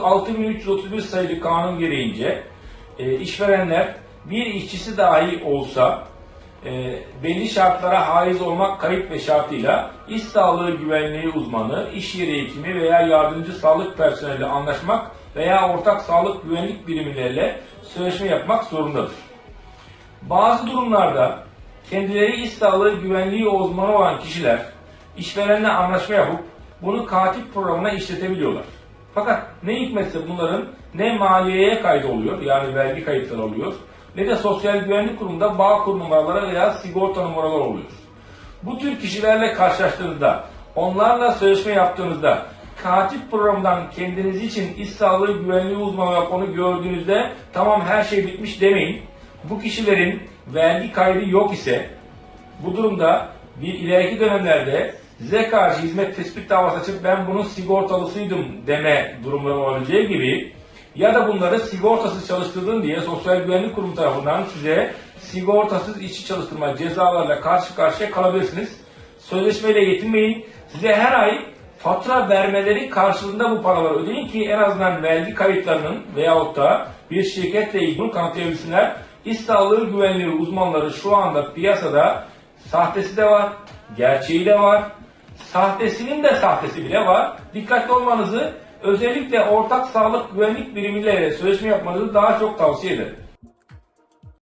6331 sayılı kanun gereğince e, işverenler bir işçisi dahi olsa e, belli şartlara haiz olmak kayıt ve şartıyla iş sağlığı güvenliği uzmanı, iş yeri hekimi veya yardımcı sağlık personeliyle anlaşmak veya ortak sağlık güvenlik birimleriyle sözleşme yapmak zorundadır. Bazı durumlarda kendileri iş sağlığı güvenliği uzmanı olan kişiler işverenle anlaşma yapıp bunu katip programına işletebiliyorlar. Fakat ne hikmetse bunların ne maliyeye kaydı oluyor yani vergi kayıtları oluyor ne de sosyal güvenlik kurumunda bağ kur numaraları veya sigorta numaraları oluyor. Bu tür kişilerle karşılaştığınızda, onlarla sözleşme yaptığınızda katip programından kendiniz için iş sağlığı güvenliği uzmanı olarak onu gördüğünüzde tamam her şey bitmiş demeyin. Bu kişilerin vergi kaydı yok ise bu durumda bir ileriki dönemlerde size karşı hizmet tespit davası açıp ben bunun sigortalısıydım deme durumları olabileceği gibi ya da bunları sigortasız çalıştırdın diye Sosyal Güvenlik Kurumu tarafından size sigortasız işçi çalıştırma cezalarla karşı karşıya kalabilirsiniz. Sözleşmeyle yetinmeyin. Size her ay fatura vermeleri karşılığında bu paraları ödeyin ki en azından vergi kayıtlarının veyahut da bir şirketle ilgili bunu kanıtlayabilsinler. İş sağlığı güvenliği uzmanları şu anda piyasada sahtesi de var, gerçeği de var, sahtesinin de sahtesi bile var. Dikkatli olmanızı özellikle ortak sağlık güvenlik birimiyle sözleşme yapmanızı daha çok tavsiye ederim.